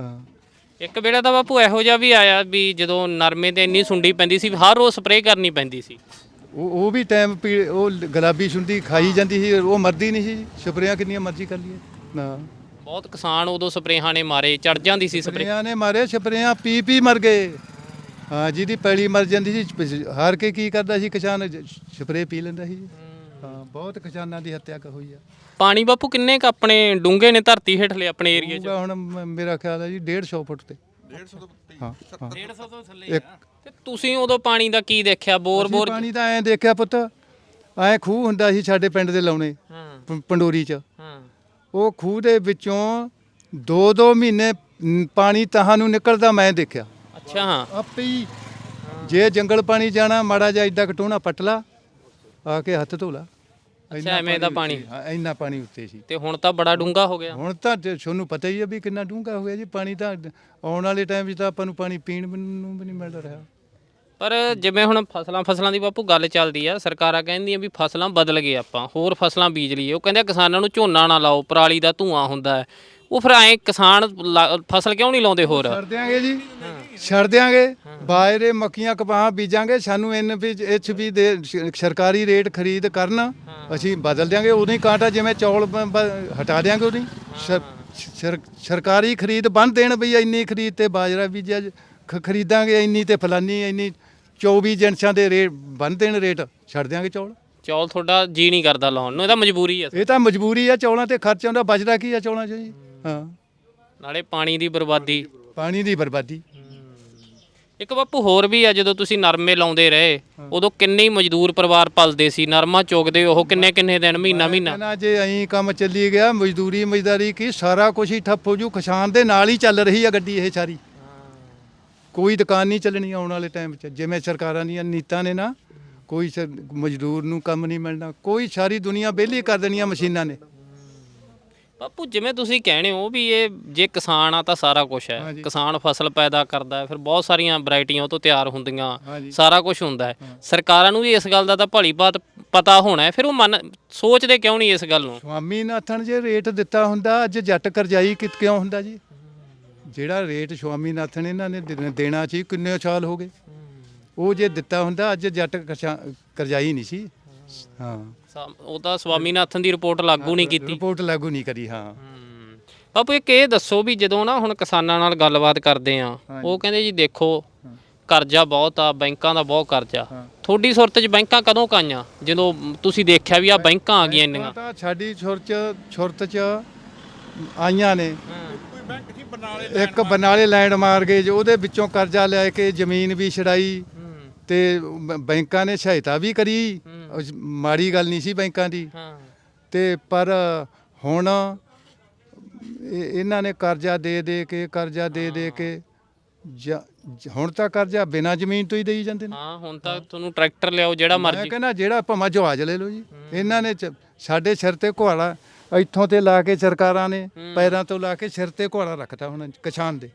Speaker 1: ਹਾਂ।
Speaker 2: ਇੱਕ ਵੇਲੇ ਤਾਂ ਬਾਪੂ ਇਹੋ ਜਿਹਾ ਵੀ ਆਇਆ ਵੀ ਜਦੋਂ ਨਰਮੇ ਤੇ ਇੰਨੀ ਸੁੰਡੀ ਪੈਂਦੀ ਸੀ ਹਰ ਰੋਜ਼ ਸਪਰੇਅ ਕਰਨੀ ਪੈਂਦੀ ਸੀ।
Speaker 1: ਉਹ ਉਹ ਵੀ ਟਾਈਮ ਉਹ ਗੁਲਾਬੀ ਛੁੰਡੀ ਖਾਈ ਜਾਂਦੀ ਸੀ ਉਹ ਮਰਦੀ ਨਹੀਂ ਸੀ ਸਪਰੇਆਂ ਕਿੰਨੀਆਂ ਮਰਜ਼ੀ ਕਰ ਲਈਏ। ਨਾ।
Speaker 2: ਬਹੁਤ ਕਿਸਾਨ ਉਦੋਂ ਸਪਰੇਹਾਂ ਨੇ ਮਾਰੇ ਚੜ ਜਾਂਦੀ ਸੀ ਸਪਰੇਅ।
Speaker 1: ਸਪਰੇਆਂ ਨੇ ਮਾਰੇ ਸਪਰੇਆਂ ਪੀ ਪੀ ਮਰ ਗਏ। ਹਾਂ ਜਿਹਦੀ ਪੈਲੀ ਮਰ ਜਾਂਦੀ ਸੀ ਹਾਰ ਕੇ ਕੀ ਕਰਦਾ ਸੀ ਕਿਸਾਨ ਸਪਰੇ ਪੀ ਲੈਂਦਾ ਸੀ ਹਾਂ। ਬਹੁਤ ਕਿਸਾਨਾਂ ਦੀ ਹੱਤਿਆ ਕ ਹੋਈ ਆ।
Speaker 2: ਪਾਣੀ ਬਾਪੂ ਕਿੰਨੇ ਕ ਆਪਣੇ ਡੂੰਘੇ ਨੇ ਧਰਤੀ ਹੇਠਲੇ ਆਪਣੇ ਏਰੀਆ 'ਚ?
Speaker 1: ਹੋਊਗਾ ਹੁਣ ਮ- ਮੇਰਾ ਖਿਆਲ ਹੈ ਜੀ 150 ਫੁੱਟ ਤੇ।
Speaker 5: 150 ਤੋਂ ਉੱਤੇ
Speaker 1: ਹਾਂ ਹਾਂ
Speaker 2: 150 ਤੋਂ ਥੱਲੇ
Speaker 1: ਇੱਕ
Speaker 2: ਤੇ ਤੁਸੀਂ ਉਦੋਂ ਪਾਣੀ ਦਾ ਕੀ ਦੇਖਿਆ? ਬੋਰ ਬੋਰ
Speaker 1: ਪਾਣੀ ਤਾਂ ਐਂ ਦੇਖਿਆ ਪੁੱਤ ਐ ਖੂਹ ਹੁੰਦਾ ਸੀ ਸਾਡੇ ਪਿੰਡ ਦੇ ਲਾਉਣੇ
Speaker 2: ਹਾਂ।
Speaker 1: ਪ- ਪੰਡੋਰੀ ਚ।
Speaker 2: ਹਾਂ।
Speaker 1: ਉਹ ਖੂਹ ਦੇ ਵਿੱਚੋਂ 2-2 ਮਹੀਨੇ ਮ, ਪਾਣੀ ਤਹਾਂ ਨੂੰ ਨਿਕਲਦਾ ਮੈਂ ਦੇਖਿਆ।
Speaker 2: ਅੱਛਾ ਹਾਂ।
Speaker 1: ਆਪੇ ਹੀ। ਜੇ ਜੰਗਲ ਪਾਣੀ ਜਾਣਾ ਮਾੜਾ ਜਿਹਾ ਏਡਾ ਕਟੋਣਾ ਪਟਲਾ ਆ ਕੇ ਹੱਥ ਧੋ ਲਾ
Speaker 2: ਅੱਛਾ, ਐਵੇਂ ਦਾ ਪਾਣੀ।
Speaker 1: ਹਾਂ ਇੰਨਾ ਪਾਣੀ ਉੱਤੇ ਸੀ।
Speaker 2: ਤੇ ਹੁਣ ਤਾਂ ਬੜਾ ਡੂੰਘਾ ਹੋ ਗਿਆ।
Speaker 1: ਹੁਣ ਤਾਂ ਤੇ ਤੁਹਾਨੂੰ ਪਤਾ ਹੀ ਹੈ ਵੀ ਕਿੰਨਾ ਡੂੰਘਾ ਹੋ ਗਿਆ ਜੀ। ਪਾਣੀ ਤਾਂ ਆਉਣ ਵਾਲੇ ਟਾਈਮ 'ਚ ਤਾਂ ਆਪਾਂ ਨੂੰ ਪਾਣੀ ਪੀਣ ਨੂੰ ਵੀ ਨਹੀਂ ਮਿਲ ਰਿਹਾ।
Speaker 2: ਪਰ ਜਿਵੇਂ ਹੁਣ ਫਸਲਾਂ ਫਸਲਾਂ ਦੀ ਬਾਪੂ ਗੱਲ ਚੱਲਦੀ ਆ ਸਰਕਾਰਾਂ ਕਹਿੰਦੀਆਂ ਵੀ ਫਸਲਾਂ ਬਦਲ ਗਏ ਆਪਾਂ ਹੋਰ ਫਸਲਾਂ ਬੀਜ ਲਈਏ। ਉਹ ਕਹਿੰਦੇ ਕਿਸਾਨਾਂ ਨੂੰ ਝੋਨਾ ਨਾ ਲਾਓ ਪਰਾਲੀ ਦਾ ਧੂਆਂ ਹੁੰਦਾ ਹੈ। ਉਹ ਫਿਰ ਐ ਕਿਸਾਨ ਲਾ- ਫਸਲ ਕਿਉਂ ਨਹੀਂ ਲਾਉਂਦੇ ਹੋਰ?
Speaker 1: ਛੱਡ ਦਿਆਂਗੇ ਜੀ। ਛੱਡ ਦਿਆਂਗੇ। ਬਾਜਰੇ ਮੱਕੀਆਂ ਕਪਾਹ ਬੀਜਾਂਗੇ। ਸਾਨੂੰ ਐਨ ਵੀ ਐਚ ਵੀ ਦੇ ਸ਼- ਸਰਕਾਰੀ ਰੇਟ ਖਰੀਦ ਕਰਨ ਅਸੀਂ ਬਦਲ ਦਿਆਂਗੇ। ਉਦੋਂ ਕਾਂਟਾ ਜਿਵੇਂ ਚੌਲ ਬ- ਬ- ਹਟਾ ਦਿਆਂਗੇ ਉਦੋਂ ਸਰ- ਸਰਕਾਰੀ ਖਰੀਦ ਬੰਦ ਦੇਣ ਬਈ ਇੰਨੀ ਖਰੀਦ ਤੇ ਬਾਜਰਾ ਬੀਜਿਆ ਜ- ਖ- ਖਰੀਦਾਂਗੇ ਇੰਨੀ ਤੇ ਫਲਾਨੀ ਇੰਨੀ 24 ਜਿੰਸਾਂ ਦੇ ਰੇਟ ਬੰਦ ਦੇਣ ਰੇਟ ਛੱਡ ਦਿਆਂਗੇ ਚੌਲ।
Speaker 2: ਚੌਲ ਤੁਹਾਡਾ ਜੀ ਨਹੀਂ ਕਰਦਾ ਲਾਉਣ ਨੂੰ। ਇਹਦਾ ਮਜਬੂਰੀ ਆ।
Speaker 1: ਇਹ ਤਾਂ ਮਜਬੂਰੀ ਆ ਚੌਲਾਂ ਤੇ ਖਰਚਾ ਹੁੰਦਾ ਬਚਦਾ ਕੀ ਆ ਚੌਲਾਂ 'ਚ ਜੀ? ਹਾਂ।
Speaker 2: ਨਾਲੇ ਪਾਣੀ ਦੀ ਬਰਬਾਦੀ।
Speaker 1: ਪਾਣੀ ਦੀ ਬਰਬਾਦੀ।
Speaker 2: ਇੱਕ ਬਾਪੂ ਹੋਰ ਵੀ ਆ ਜਦੋਂ ਤੁਸੀਂ ਨਰਮੇ ਲਾਉਂਦੇ ਰਹੇ ਉਦੋਂ ਕਿੰਨੇ ਹੀ ਮਜ਼ਦੂਰ ਪਰਿਵਾਰ ਪਲਦੇ ਸੀ? ਨਰਮਾ ਚੁਗਦੇ ਉਹ ਕਿੰਨੇ ਕਿੰਨੇ ਦਿਨ ਮਹੀਨਾ ਮਹੀਨਾ?
Speaker 1: ਕਹਿੰਦਾ ਜੇ ਐਂ ਕੰਮ ਚੱਲੀ ਗਿਆ ਮਜ਼ਦੂਰੀ ਮਜ਼ਦਾਰੀ ਕੀ ਸਾਰਾ ਕੁਝ ਹੀ ਠੱਪ ਹੋ ਜੂ। ਕਿਸਾਨ ਦੇ ਨਾਲ ਹੀ ਚੱਲ ਰਹੀ ਆ ਗੱਡੀ ਇਹ ਸਾਰੀ। ਕੋਈ ਦੁਕਾਨ ਨਹੀਂ ਚੱਲਣੀ ਆਉਣ ਵਾਲੇ ਟਾਈਮ 'ਚ। ਜਿਵੇਂ ਸਰਕਾਰਾਂ ਦੀਆਂ ਨੀਤਾਂ ਨੇ ਨਾ ਕੋਈ ਮਜ਼ਦੂਰ ਨੂੰ ਕੰਮ ਨਹੀਂ ਮਿਲਣਾ। ਕੋਈ ਸਾਰੀ ਦੁਨੀਆ ਵਿਹਲੀ ਕਰ ਦੇਣੀਆਂ ਮਸ਼ੀਨਾਂ ਨੇ।
Speaker 2: ਬਾਪੂ ਜਿਵੇਂ ਤੁਸੀਂ ਕਹਿੰਦੇ ਹੋ ਵੀ ਇਹ ਜੇ ਕਿਸਾਨ ਆ ਤਾਂ ਸਾਰਾ ਕੁਝ ਹੈ।
Speaker 1: ਹਾਂਜੀ।
Speaker 2: ਕਿਸਾਨ ਫਸਲ ਪੈਦਾ ਕਰਦਾ ਹੈ ਫਿਰ ਬਹੁਤ ਸਾਰੀਆਂ ਵੈਰਾਈਟੀਆਂ ਉਹ ਤੋਂ ਤਿਆਰ ਹੁੰਦੀਆਂ
Speaker 1: ਹਾਂਜੀ।
Speaker 2: ਸਾਰਾ ਕੁਝ ਹੁੰਦਾ ਹੈ। ਸਰਕਾਰਾਂ ਨੂੰ ਵੀ ਇਸ ਗੱਲ ਦਾ ਤਾਂ ਭਲੀ ਬਾਤ ਪਤਾ ਹੋਣਾ ਹੈ ਫਿਰ ਉਹ ਮਨ ਸੋਚਦੇ ਕਿਉਂ ਨਹੀਂ ਇਸ ਗੱਲ ਨੂੰ?
Speaker 1: ਸਵਾਮੀਨਾਥਨ ਜੇ ਰੇਟ ਦਿੱਤਾ ਹੁੰਦਾ ਅੱਜ ਜੱਟ ਕਰਜਾਈ ਕਿ ਕਿਉਂ ਹੁੰਦਾ ਜੀ? ਜਿਹੜਾ ਰੇਟ ਸਵਾਮੀਨਾਥਨ ਇਹਨਾਂ ਨੇ ਦੇਣਾ ਸੀ ਕਿੰਨੇ ਸਾਲ ਹੋ ਗਏ? ਉਹ ਜੇ ਦਿੱਤਾ ਹੁੰਦਾ ਅੱਜ ਜੱਟ ਕਰਸ਼ਾ- ਕਰਜਾਈ ਨਹੀਂ ਸੀ। ਹਾਂ।
Speaker 2: ਸਾ- ਉਹ ਤਾਂ ਸਵਾਮੀਨਾਥਨ ਦੀ ਰਿਪੋਰਟ ਲਾਗੂ ਨਹੀਂ ਕੀਤੀ।
Speaker 1: ਰਿਪੋਰਟ ਲਾਗੂ ਨਹੀਂ ਕਰੀ ਹਾਂ।
Speaker 2: ਹਮ। ਬਾਪੂ ਇੱਕ ਇਹ ਦੱਸੋ ਵੀ ਜਦੋਂ ਨਾ ਹੁਣ ਕਿਸਾਨਾਂ ਨਾਲ ਗੱਲਬਾਤ ਕਰਦੇ ਆ ਉਹ ਕਹਿੰਦੇ ਜੀ ਦੇਖੋ ਕਰਜ਼ਾ ਬਹੁਤ ਆ ਬੈਂਕਾਂ ਦਾ ਬਹੁਤ ਕਰਜ਼ਾ। ਤੁਹਾਡੀ ਸੁਰਤ 'ਚ ਬੈਂਕਾਂ ਕਦੋਂ ਕਾਈਆਂ? ਜਦੋਂ ਤੁਸੀਂ ਦੇਖਿਆ ਵੀ ਆ ਬੈਂਕਾਂ ਆ ਗਈਆਂ ਇੰਨੀਆਂ।
Speaker 1: ਤਾਂ ਸਾਡੀ ਛੁਰਚ ਛੁਰਤ ਚ ਆਈਆਂ ਨੇ। ਇੱਕ ਬਨਾਲੇ ਲੈਂਡ ਮਾਰਗੇਜ ਉਹਦੇ ਵਿੱਚੋਂ ਕਰਜ਼ਾ ਲੈ ਕੇ ਜ਼ਮੀਨ ਵੀ ਛੜਾਈ ਤੇ ਬ- ਬੈਂਕਾਂ ਨੇ ਸਹਾਇਤਾ ਵੀ ਕਰੀ। ਉਸ- ਮਾੜੀ ਗੱਲ ਨਹੀਂ ਸੀ ਬੈਂਕਾਂ ਦੀ।
Speaker 2: ਹਾਂ।
Speaker 1: ਤੇ ਪਰ ਹੁਣ ਇਹ- ਇਹਨਾਂ ਨੇ ਕਰਜ਼ਾ ਦੇ ਦੇ ਕੇ ਕਰਜ਼ਾ ਦੇ ਦੇ ਕੇ ਜ- ਜ- ਹੁਣ ਤਾਂ ਕਰਜ਼ਾ ਬਿਨਾਂ ਜ਼ਮੀਨ ਤੋਂ ਹੀ ਦੇਈ ਜਾਂਦੇ ਨੇ।
Speaker 2: ਹਾਂ ਹੁਣ ਤਾਂ ਤੁਹਾਨੂੰ ਟਰੈਕਟਰ ਲਿਆਓ ਜਿਹੜਾ
Speaker 1: ਮੈਂ
Speaker 2: ਮਰਜ਼ੀ।
Speaker 1: ਕਹਿੰਦਾ ਜਿਹੜਾ ਭਾਵੇਂ ਜਹਾਜ਼ ਲੈ ਲਓ ਜੀ। ਇਹਨਾਂ ਨੇ ਚ- ਸਾਡੇ ਸਿਰ ਤੇ ਘੋੜਾ ਇੱਥੋਂ ਤੇ ਲਾ ਕੇ ਸਰਕਾਰਾਂ ਨੇ ਪੈਰਾਂ ਤੋਂ ਲਾ ਕੇ ਸਿਰ ਤੇ ਘੋੜਾ ਰੱਖਤਾ ਹੁਣ ਕਿਸਾਨ ਦੇ।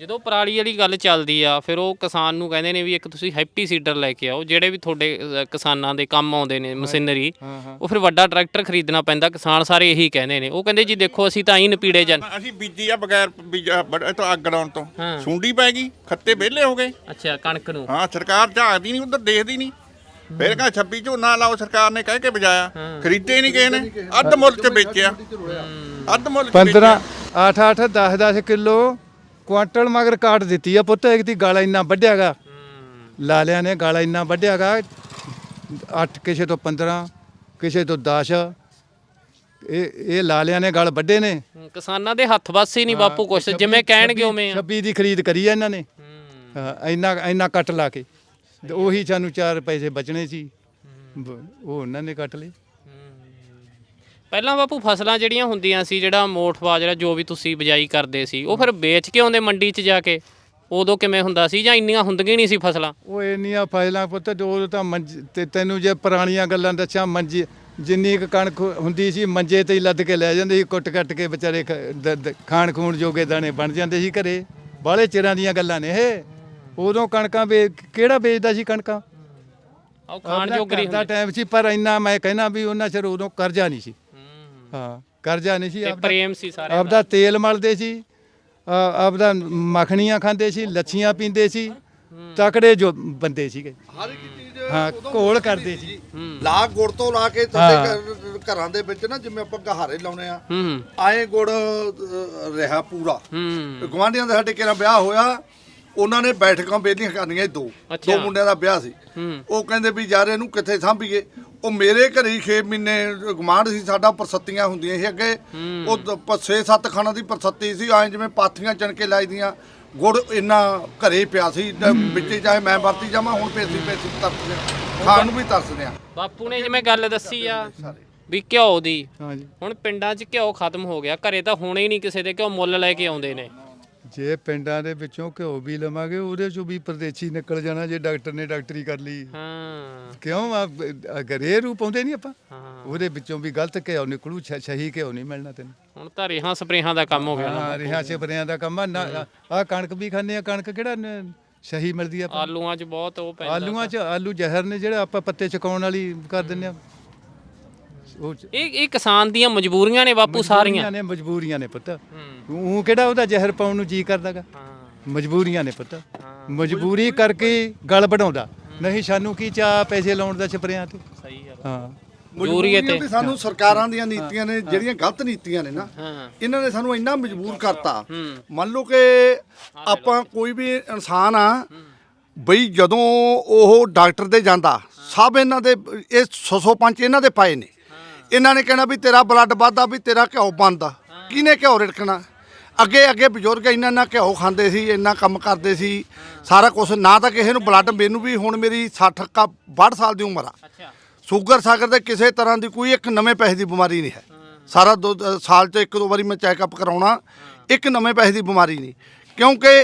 Speaker 2: ਜਦੋਂ ਪਰਾਲੀ ਵਾਲੀ ਗੱਲ ਚੱਲਦੀ ਆ ਫਿਰ ਉਹ ਕਿਸਾਨ ਨੂੰ ਕਹਿੰਦੇ ਨੇ ਵੀ ਇੱਕ ਤੁਸੀਂ ਹੈਪੀ ਸੀਡਰ ਲੈ ਕੇ ਆਓ ਜਿਹੜੇ ਵੀ ਤੁਹਾਡੇ ਅ, ਕਿਸਾਨਾਂ ਦੇ ਕੰਮ ਆਉਂਦੇ ਨੇ ਮਸ਼ੀਨਰੀ ਉਹ ਫਿਰ ਵੱਡਾ ਟਰੈਕਟਰ ਖਰੀਦਣਾ ਪੈਂਦਾ ਕਿਸਾਨ ਸਾਰੇ ਇਹੀ ਕਹਿੰਦੇ ਨੇ। ਉਹ ਕਹਿੰਦੇ ਜੀ ਦੇਖੋ ਅਸੀਂ ਤਾਂ ਹੀ ਨਪੀੜੇ ਜਾਂ
Speaker 5: ਅਸੀਂ ਬੀਜੀ ਆ ਬਗੈਰ ਬੀਜਾ ਬੜ- ਇਹ ਤੋਂ ਅੱਗ ਲਾਉਣ ਤੋਂ।
Speaker 2: ਹਾਂ।
Speaker 5: ਸੁੰਡੀ ਪੈ ਗਈ ਖੱਤੇ ਵਿਹਲੇ ਹੋ ਗਏ।
Speaker 2: ਅੱਛਾ ਕਣਕ ਨੂੰ।
Speaker 5: ਹਾਂ ਸਰਕਾਰ ਝਾਕਦੀ ਨਹੀਂ ਉਧਰ ਦੇਖਦੀ ਨਹੀਂ। ਫਿਰ ਕਹਾਂ 26 ਝੋਨਾ ਲਾਓ ਸਰਕਾਰ ਨੇ ਕਹਿ ਕੇ ਬਜਾਇਆ ਖਰੀਦੇ ਨਹੀਂ ਕਿਸੇ ਨੇ। ਅੱਧ ਮੁੱਲ ਚ ਵੇਚਿਆ। ਅੱਧ ਮੁੱਲ ਚ
Speaker 1: 15 8 8 10 10 ਕਿਲੋ ਕੁਆਂਟਲ ਮਗਰ ਕਾਟ ਦਿੱਤੀ ਆ ਪੁੱਤ ਇੱਕ ਦੀ ਗਾਲਾ ਇੰਨਾ ਵੱਢਿਆਗਾ। ਲਾਲਿਆਂ ਨੇ ਗਾਲਾ ਇੰਨਾ ਵੱਢਿਆਗਾ 8 ਕਿਸੇ ਤੋਂ 15 ਕਿਸੇ ਤੋਂ 10 ਇਹ ਇਹ ਲਾਲਿਆਂ ਨੇ ਗਲ ਵੱਡੇ ਨੇ।
Speaker 2: ਕਿਸਾਨਾਂ ਦੇ ਹੱਥ ਵੱਸ ਹੀ ਨਹੀਂ ਬਾਪੂ ਕੁਛ ਜਿਵੇਂ ਕਹਿਣਗੇ ਉਵੇਂ ਆ।
Speaker 1: 26 ਦੀ ਖਰੀਦ ਕਰੀ ਆ ਇਹਨਾਂ ਨੇ। ਇੰਨਾ ਇੰਨਾ ਕੱਟ ਲਾ ਕੇ। ਉਹੀ ਸਾਨੂੰ 4 ਪੈਸੇ ਬਚਣੇ ਸੀ। ਉਹ ਉਹਨਾਂ ਨੇ ਕੱਟ ਲਏ।
Speaker 2: ਪਹਿਲਾਂ ਬਾਪੂ ਫਸਲਾਂ ਜਿਹੜੀਆਂ ਹੁੰਦੀਆਂ ਸੀ ਜਿਹੜਾ ਮੋਠ ਬਾਜਰਾ ਜੋ ਵੀ ਤੁਸੀਂ ਬਿਜਾਈ ਕਰਦੇ ਸੀ ਉਹ ਫਿਰ ਵੇਚ ਕੇ ਆਉਂਦੇ ਮੰਡੀ 'ਚ ਜਾ ਕੇ? ਉਦੋਂ ਕਿਵੇਂ ਹੁੰਦਾ ਸੀ ਜਾਂ ਇੰਨੀਆਂ ਹੁੰਦੀਆਂ ਨਹੀਂ ਸੀ ਫਸਲਾਂ?
Speaker 1: ਉਹ ਇੰਨੀਆਂ ਫਸਲਾਂ ਪੁੱਤ ਜੋ ਤਾਂ ਮੰਜ ਤੇ ਤੈਨੂੰ ਜੇ ਪੁਰਾਣੀਆਂ ਗੱਲਾਂ ਦੱਸਾਂ ਮੰਜੀ ਜਿੰਨੀ ਕੁ ਕਣਕ ਹੁੰਦੀ ਸੀ ਮੰਜੇ ਤੇ ਹੀ ਲੱਦ ਕੇ ਲੈ ਜਾਂਦੇ ਸੀ ਕੁੱਟ ਕੱਟ ਕੇ ਵਿਚਾਰੇ ਖ- ਦ- ਦ- ਖਾਣ ਖੂਣ ਜੋਗੇ ਦਾਣੇ ਬਣ ਜਾਂਦੇ ਸੀ ਘਰੇ। ਬਾਹਲੇ ਚਿਰਾਂ ਦੀਆਂ ਗੱਲਾਂ ਨੇ ਇਹ। ਉਦੋਂ ਕਣਕਾਂ ਵੇ ਕਿਹੜਾ ਵੇਚਦਾ ਸੀ ਕਣਕਾਂ?
Speaker 2: ਉਹ ਖਾਣ
Speaker 1: ਆਪਣਾ
Speaker 2: ਜੋਗਰੀ
Speaker 1: ਘਰ ਦਾ ਟਾਈਮ ਸੀ ਪਰ ਇੰਨਾ ਮੈਂ ਕਹਿਣਾ ਵੀ ਉਹਨਾਂ ਚਿਰ ਉਦੋਂ ਕਰਜ਼ਾ ਨਹੀਂ ਸੀ। ਹਾਂ। ਕਰਜ਼ਾ ਨਹੀਂ ਸੀ
Speaker 2: ਤੇ
Speaker 1: ਆਪਦਾ
Speaker 2: ਪ੍ਰੇਮ ਸੀ ਸਾਰੇ
Speaker 1: ਆਪਦਾ ਤੇਲ ਮਲਦੇ ਸੀ ਆਪਦਾ ਮੱਖਣੀਆਂ ਖਾਂਦੇ ਸੀ ਲੱਛੀਆਂ ਪੀਂਦੇ ਸੀ ਤਕੜੇ ਜੋ ਬੰਦੇ ਸੀਗੇ।
Speaker 3: ਹਰ ਇੱਕ ਚੀਜ਼
Speaker 1: ਹਾਂ ਘੋਲ ਕਰਦੇ ਸੀ
Speaker 3: ਲਾ ਗੁੜ ਤੋਂ ਲਾ ਕੇ ਸਾਡੇ ਘਰ- ਘਰਾਂ ਦੇ ਵਿੱਚ ਨਾ ਜਿਵੇਂ ਆਪਾਂ ਗਹਾਰੇ ਲਾਉਨੇ ਆ
Speaker 2: ਹੂੰ।
Speaker 3: ਆਏ ਗੁੜ ਅ, ਰਿਹਾ ਪੂਰਾ।
Speaker 2: ਹੂੰ।
Speaker 3: ਗਵਾਂਢੀਆਂ ਦੇ ਸਾਡੇ ਕਿਹੜਾ ਵਿਆਹ ਹੋਇਆ ਉਹਨਾਂ ਨੇ ਬੈਠਕਾਂ ਬੇਲੀਆਂ ਕਰਨੀਆਂ ਸੀ ਦੋ।
Speaker 2: ਅੱਛਾ।
Speaker 3: ਦੋ ਮੁੰਡਿਆਂ ਦਾ ਵਿਆਹ ਸੀ।
Speaker 2: ਹੂੰ।
Speaker 3: ਉਹ ਕਹਿੰਦੇ ਵੀ ਯਾਰ ਇਹਨੂੰ ਕਿੱਥੇ ਸਾਂਭੀਏ? ਉਹ ਮੇਰੇ ਘਰੇ 6 ਮਹੀਨੇ ਗਮਾਂਡ ਸੀ ਸਾਡਾ ਪਰਸਤੀਆਂ ਹੁੰਦੀਆਂ ਸੀ ਅੱਗੇ। ਉਹ 6-7 ਖਾਣਾ ਦੀ ਪਰਸਤੀ ਸੀ ਐਂ ਜਿਵੇਂ ਪਾਥੀਆਂ ਚਣਕੇ ਲਾਈਦੀਆਂ ਗੁੜ ਇੰਨਾ ਘਰੇ ਪਿਆ ਸੀ ਡ- ਵਿੱਚ ਚਾਹੇ ਮੈਂ ਵਰਤੀ ਜਾਵਾਂ ਹੁਣ ਪੇਸੀ ਪੇਸੀ ਤਰਸਦੇ ਆ। ਖਾਣ ਨੂੰ ਵੀ ਤਰਸਦੇ ਆ
Speaker 2: ਬਾਪੂ ਨੇ ਜਿਵੇਂ ਗੱਲ ਦੱਸੀ ਆ ਵੀ ਘਿਓ ਦੀ।
Speaker 1: ਹਾਂਜੀ।
Speaker 2: ਹੁਣ ਪਿੰਡਾਂ 'ਚ ਘਿਓ ਖਤਮ ਹੋ ਗਿਆ ਘਰੇ ਤਾਂ ਹੋਣੇ ਹੀ ਨਹੀਂ ਕਿਸੇ ਦੇ ਘਿਓ ਮੁੱਲ ਲੈ ਕੇ ਆਉਂਦੇ ਨੇ।
Speaker 1: ਜੇ ਪਿੰਡਾਂ ਦੇ ਵਿੱਚੋਂ ਘਿਓ ਵੀ ਲਵਾਂਗੇ ਉਹਦੇ ਚੋਂ ਵੀ ਪਰਦੇਸੀ ਨਿਕਲ ਜਾਣਾ ਜੇ ਡਾਕਟਰ ਨੇ ਡਾਕਟਰੀ ਕਰ ਲਈ।
Speaker 2: ਹਾਂ।
Speaker 1: ਕਿਉਂ? ਆ ਗਰੇ ਰੂਪ ਆਉਂਦੇ ਨਹੀਂ ਆਪਾਂ
Speaker 2: ਹਾਂ।
Speaker 1: ਉਹਦੇ ਵਿੱਚੋਂ ਵੀ ਗਲਤ ਘਿਓ ਨਿਕਲੂ ਸਹੀ ਘਿਓ ਨਹੀਂ ਮਿਲਣਾ ਤੈਨੂੰ।
Speaker 2: ਹੁਣ ਤਾਂ ਰੇਹਾਂ ਸਪਰੇਹਾਂ ਦਾ ਕੰਮ ਹੋ ਗਿਆ ਨਾ।
Speaker 1: ਹਾਂ ਰਿਹਾ ਸੇ ਬਰਿਆਂ ਦਾ ਕੰਮ ਆ ਨਾ ਆ ਕਣਕ ਵੀ ਖਾਂਦੇ ਆ ਕਣਕ ਕਿਹੜਾ ਨ- ਸਹੀ ਮਿਲਦੀ ਆ ਆਪਾਂ।
Speaker 2: ਆਲੂਆਂ 'ਚ ਬਹੁਤ ਉਹ ਪੈਂਦਾ
Speaker 1: ਆਲੂਆਂ 'ਚ ਆਲੂ ਜ਼ਹਿਰ ਨੇ ਜਿਹੜੇ ਆਪਾਂ ਪੱਤੇ ਚਕਾਉਣ ਵਾਲੀ ਕਰ ਦਿੰਦੇ ਆ। ਉਹ 'ਚ
Speaker 2: ਇਹ ਇਹ ਕਿਸਾਨ ਦੀਆਂ ਮਜਬੂਰੀਆਂ ਨੇ ਬਾਪੂ ਸਾਰੀਆਂ।
Speaker 1: ਮਜਬੂਰੀਆਂ ਨੇ ਮਜਬੂਰੀਆਂ ਨੇ ਪੁੱਤ।
Speaker 2: ਹੂੰ।
Speaker 1: ਉਹ ਕਿਹੜਾ ਉਹਦਾ ਜ਼ਹਿਰ ਪਾਉਣ ਨੂੰ ਜੀ ਕਰਦਾਗਾ?
Speaker 2: ਹਾਂ।
Speaker 1: ਮਜਬੂਰੀਆਂ ਨੇ ਪੁੱਤ। ਮਜਬੂਰੀ ਕਰਕੇ ਗਲ ਵਧਾਉਂਦਾ ਨਹੀਂ ਸਾਨੂੰ ਕੀ ਚਾਹ ਪੈਸੇ ਲਾਉਣ ਦਾ ਸਪਰੇਆਂ ਤੇ?
Speaker 2: ਸਹੀ ਗੱਲ
Speaker 1: ਹਾਂ।
Speaker 2: ਤੇ।
Speaker 3: ਸਾਨੂੰ ਸਰਕਾਰਾਂ ਦੀਆਂ ਨੀਤੀਆਂ ਨੇ ਜਿਹੜੀਆਂ ਗਲਤ ਨੀਤੀਆਂ ਨੇ ਨਾ
Speaker 2: ਹਾਂ।
Speaker 3: ਇਹਨਾਂ ਨੇ ਸਾਨੂੰ ਇੰਨਾ ਮਜਬੂਰ ਕਰਤਾ। ਮੰਨ ਲਓ ਕਿ ਆਪਾਂ ਕੋਈ ਵੀ ਇਨਸਾਨ ਆ ਬਈ ਜਦੋਂ ਉਹ ਡਾਕਟਰ ਦੇ ਜਾਂਦਾ ਸਭ ਇਹਨਾਂ ਦੇ ਇਹ 600 ਪੰਜ ਇਹਨਾਂ ਦੇ ਪਾਏ ਨੇ। ਇਹਨਾਂ ਨੇ ਕਹਿਣਾ ਵੀ ਤੇਰਾ ਬਲੱਡ ਵੱਧਦਾ ਵੀ ਤੇਰਾ ਘਿਓ ਬਣਦਾ। ਕਿਹਨੇ ਘਿਓ ਰਿੜਕਣਾ? ਅੱਗੇ ਅੱਗੇ ਬਜ਼ੁਰਗ ਇਹਨਾਂ ਨਾਲ ਘਿਓ ਖਾਂਦੇ ਸੀ ਇੰਨਾ ਕੰਮ ਕਰਦੇ ਸੀ। ਸਾਰਾ ਕੁਝ ਨਾ ਤਾਂ ਕਿਸੇ ਨੂੰ ਬਲੱਡ ਮੈਨੂੰ ਵੀ ਹੁਣ ਮੇਰੀ 60 ਕਾ 62 ਸਾਲ ਦੀ ਉਮਰ ਆ। ਸ਼ੂਗਰ ਸਾਗਰ ਦੇ ਕਿਸੇ ਤਰ੍ਹਾਂ ਦੀ ਕੋਈ ਇੱਕ ਨਵੇਂ ਪੈਸੇ ਦੀ ਬਿਮਾਰੀ ਨਹੀਂ ਹੈ। ਸਾਰਾ ਦੋ ਸਾਲ 'ਚ ਇੱਕ ਦੋ ਵਾਰੀ ਮੈਂ ਚੈੱਕਅਪ ਕਰਾਉਣਾ ਇੱਕ ਨਵੇਂ ਪੈਸੇ ਦੀ ਬਿਮਾਰੀ ਨਹੀਂ। ਕਿਉਂਕਿ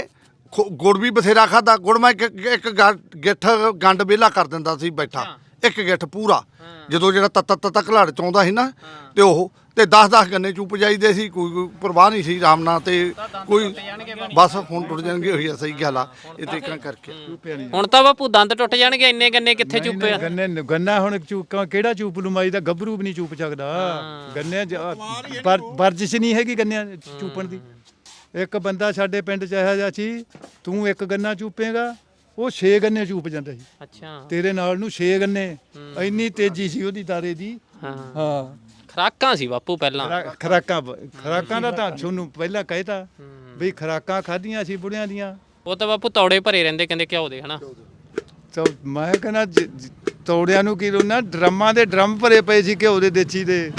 Speaker 3: ਗੁੜ ਵੀ ਬਥੇਰਾ ਖਾਦਾ ਗੁੜ ਮੈਂ ਇੱਕ ਇੱਕ ਗਿੱਠ ਗੰਡ ਵਿਹਲਾ ਕਰ ਦਿੰਦਾ ਸੀ ਬੈਠਾ। ਇੱਕ ਗਿੱਠ ਪੂਰਾ। ਜਦੋਂ ਜਿਹੜਾ ਤੱਤ ਤੱਤ ਘਲਾੜ ਚਾਉਂਦਾ ਸੀ ਨਾ ਤੇ ਉਹ ਤੇ 10 10 ਗੰਨੇ ਚੂਪ ਜਾਈਦੇ ਸੀ ਕੋਈ ਪਰਵਾਹ ਨਹੀਂ ਸੀ ਰਾਮ ਨਾਲ ਤੇ ਕੋਈ ਬਸ ਹੁਣ ਟੁੱਟ ਜਾਣਗੇ ਹੋਈ ਆ ਸਹੀ ਗੱਲ ਆ। ਇਹ ਤਰੀਕਾਂ ਕਰਕੇ।
Speaker 2: ਹੁਣ ਤਾਂ ਬਾਪੂ ਦੰਦ ਟੁੱਟ ਜਾਣਗੇ ਇੰਨੇ ਗੰਨੇ ਕਿੱਥੇ ਚੁੱਪੇ ਆ?
Speaker 1: ਗੰਨੇ ਗੰਨਾ ਹੁਣ ਚੂਕਾਂ ਕਿਹੜਾ ਚੂਪ ਲੁਮਾਈ ਦਾ? ਗੱਭਰੂ ਵੀ ਨਹੀਂ ਚੂਪ ਸਕਦਾ। ਗੰਨੇ ਵਰ- ਵਰਜਿਸ਼ ਨਹੀਂ ਹੈਗੀ ਗੰਨਿਆਂ ਚੂਪਣ ਦੀ। ਇੱਕ ਬੰਦਾ ਸਾਡੇ ਪਿੰਡ ਚ ਇਹੋ ਜਿਹਾ ਸੀ ਤੂੰ ਇੱਕ ਗੰਨਾ ਚੂਪੇਗਾ ਉਹ 6 ਗੰਨੇ ਚੂਪ ਜਾਂਦਾ ਸੀ।
Speaker 2: ਅੱਛਾ।
Speaker 1: ਤੇਰੇ ਨਾਲ ਨੂੰ 6 ਗੰਨੇ। ਇੰਨੀ ਤੇਜ਼ੀ ਸੀ ਉਹਦੀ ਦਾਰੇ ਦੀ।
Speaker 2: ਹਾਂ।
Speaker 1: ਹਾਂ।
Speaker 2: ਖਰਾਕਾਂ ਸੀ ਬਾਪੂ ਪਹਿਲਾਂ।
Speaker 1: ਖੁਰਾ- ਖੁਰਾਕਾਂ ਬ- ਖੁਰਾਕਾਂ ਦਾ ਤਾਂ ਤੁਹਾਨੂੰ ਪਹਿਲਾਂ ਕਹਿਤਾ ਵੀ ਖੁਰਾਕਾਂ ਖਾਧੀਆਂ ਸੀ ਬੁੜਿਆਂ ਦੀਆਂ।
Speaker 2: ਉਹ ਤਾਂ ਬਾਪੂ ਤੌੜੇ ਭਰੇ ਰਹਿੰਦੇ ਕਹਿੰਦੇ ਘਿਓ ਦੇ ਹਨਾ?
Speaker 1: ਤਾਂ ਮੈਂ ਕਹਿੰਦਾ ਜ- ਜ- ਤੋੜਿਆਂ ਨੂੰ ਕੀ ਰੋਣਾ ਡਰਮਾਂ ਦੇ ਡਰਮ ਭਰੇ ਪਏ ਸੀ ਘਿਓ ਦੇ ਦੇਚੀ ਦੇ।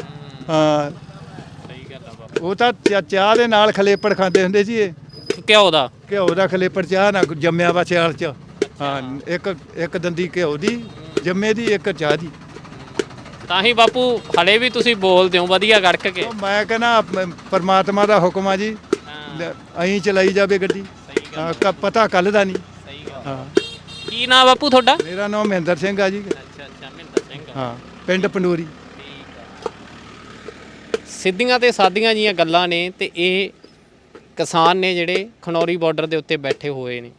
Speaker 1: ਹਾਂ।
Speaker 2: ਸਹੀ ਗੱਲ ਆ ਬਾਪੂ।
Speaker 1: ਉਹ ਤਾਂ ਚਾ- ਚਾਹ ਦੇ ਨਾਲ ਖਲੇਪੜ ਖਾਂਦੇ ਹੁੰਦੇ ਸੀ ਇਹ।
Speaker 2: ਘਿਓ ਦਾ?
Speaker 1: ਘਿਓ ਦਾ ਖਲੇਪੜ ਚਾਹ ਨਾਲ ਜੰਮਿਆ ਵਾ ਸਿਆਲ ਚ। ਹਾਂ ਇੱਕ ਇੱਕ ਦੰਦੀ ਘਿਓ ਦੀ ਜੰਮੇ ਦੀ ਇੱਕ ਚਾਹ ਦੀ।
Speaker 2: ਤਾਂ ਹੀ ਬਾਪੂ ਹਲੇ ਵੀ ਤੁਸੀਂ ਬੋਲਦੇ ਹੋ ਵਧੀਆ ਗੜਕ ਕੇ।
Speaker 1: ਉਹ ਮੈਂ ਕਹਿੰਦਾ ਪਰਮਾਤਮਾ ਦਾ ਹੁਕਮ ਆ ਜੀ। ਐਂ ਚਲਾਈ ਜਾਵੇ ਗੱਡੀ। ਹਾਂ, ਕ- ਪਤਾ ਕੱਲ ਦਾ ਨਹੀਂ।
Speaker 2: ਸਹੀ ਗੱਲ।
Speaker 1: ਹਾਂ।
Speaker 2: ਕੀ ਨਾਮ ਬਾਪੂ ਤੁਹਾਡਾ?
Speaker 1: ਮੇਰਾ ਨਾਮ ਮਹਿੰਦਰ ਸਿੰਘ ਆ ਜੀ।
Speaker 2: ਅੱਛਾ ਅੱਛਾ ਮਿੰਦਰ ਸਿੰਘ
Speaker 1: ਹਾਂ ਪਿੰਡ ਪੰਡੋਰੀ।
Speaker 2: ਸਿੱਧੀਆਂ ਤੇ ਸਾਦੀਆਂ ਜੀਆਂ ਗੱਲਾਂ ਨੇ ਤੇ ਇਹ ਕਿਸਾਨ ਨੇ ਜਿਹੜੇ ਖਨੌਰੀ ਬਾਰਡਰ ਦੇ ਉੱਤੇ ਬੈਠੇ ਹੋਏ ਨੇ।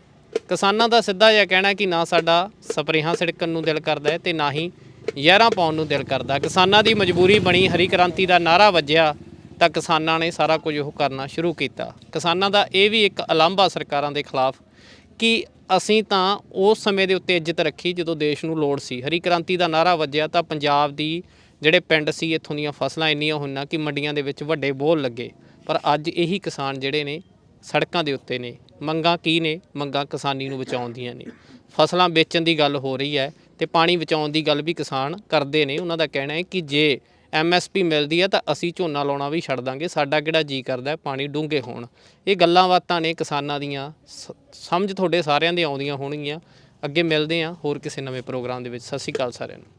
Speaker 2: ਕਿਸਾਨਾਂ ਦਾ ਸਿੱਧਾ ਜਿਹਾ ਕਹਿਣਾ ਕਿ ਨਾ ਸਾਡਾ ਸਪਰੇਹਾਂ ਛਿੜਕਣ ਨੂੰ ਦਿਲ ਕਰਦਾ ਹੈ ਤੇ ਨਾ ਹੀ ਯਾਰਾਂ ਪਾਉਣ ਨੂੰ ਦਿਲ ਕਰਦਾ ਕਿਸਾਨਾਂ ਦੀ ਮਜਬੂਰੀ ਬਣੀ, ਹਰੀ ਕ੍ਰਾਂਤੀ ਦਾ ਨਾਰਾ ਵੱਜਿਆ, ਤਾਂ ਕਿਸਾਨਾਂ ਨੇ ਸਾਰਾ ਕੁਝ ਉਹ ਕਰਨਾ ਸ਼ੁਰੂ ਕੀਤਾ। ਕਿਸਾਨਾਂ ਦਾ ਇਹ ਵੀ ਇੱਕ ਅਲੰਭਾ ਸਰਕਾਰਾਂ ਦੇ ਖਿਲਾਫ ਕਿ ਅਸੀਂ ਤਾਂ ਉਸ ਸਮੇਂ ਦੇ ਉੱਤੇ ਇੱਜ਼ਤ ਰੱਖੀ ਜਦੋਂ ਦੇਸ਼ ਨੂੰ ਲੋੜ ਸੀ। ਹਰੀ ਕ੍ਰਾਂਤੀ ਦਾ ਨਾਰਾ ਵੱਜਿਆ ਤਾਂ ਪੰਜਾਬ ਦੀ ਜਿਹੜੇ ਪਿੰਡ ਸੀ, ਇੱਥੋਂ ਦੀਆਂ ਫਸਲਾਂ ਇੰਨੀਆਂ ਹੋਈਆਂ ਕਿ ਮੰਡੀਆਂ ਦੇ ਵਿੱਚ ਵੱਡੇ ਬੋਲ ਲੱਗੇ। ਪਰ ਅੱਜ ਇਹੀ ਕਿਸਾਨ ਜਿਹੜੇ ਨੇ ਸੜਕਾਂ ਦੇ ਉੱਤੇ ਨੇ। ਮੰਗਾਂ ਕੀ ਨੇ? ਮੰਗਾਂ ਕਿਸਾਨੀ ਨੂੰ ਬਚਾਉਣ ਦੀਆਂ ਨੇ। ਫਸਲਾਂ ਵੇਚਣ ਦੀ ਗੱਲ ਹੋ ਰਹੀ ਹੈ ਤੇ ਪਾਣੀ ਬਚਾਉਣ ਦੀ ਗੱਲ ਵੀ ਕਿਸਾਨ ਕਰਦੇ ਨੇ। ਉਹਨਾਂ ਦਾ ਕਹਿਣਾ ਹੈ ਕਿ ਜੇ ਐਮਐਸਪੀ ਮਿਲਦੀ ਹੈ ਤਾਂ ਅਸੀਂ ਝੋਨਾ ਲਾਉਣਾ ਵੀ ਛੱਡ ਦਾਂਗੇ। ਸਾਡਾ ਕਿਹੜਾ ਜੀ ਕਰਦਾ ਪਾਣੀ ਡੂੰਘੇ ਹੋਣ। ਇਹ ਗੱਲਾਂ ਬਾਤਾਂ ਨੇ ਕਿਸਾਨਾਂ ਦੀਆਂ। ਸ- ਸਮਝ ਤੁਹਾਡੇ ਸਾਰਿਆਂ ਦੇ ਆਉਂਦੀਆਂ ਹੋਣਗੀਆਂ। ਅੱਗੇ ਮਿਲਦੇ ਹਾਂ ਹੋਰ ਕਿਸੇ ਨਵੇਂ ਪ੍ਰੋਗਰਾਮ ਦੇ ਵਿੱਚ। ਸਤਿ ਸ਼੍ਰੀ ਅਕਾਲ ਸਾਰਿਆਂ ਨੂੰ।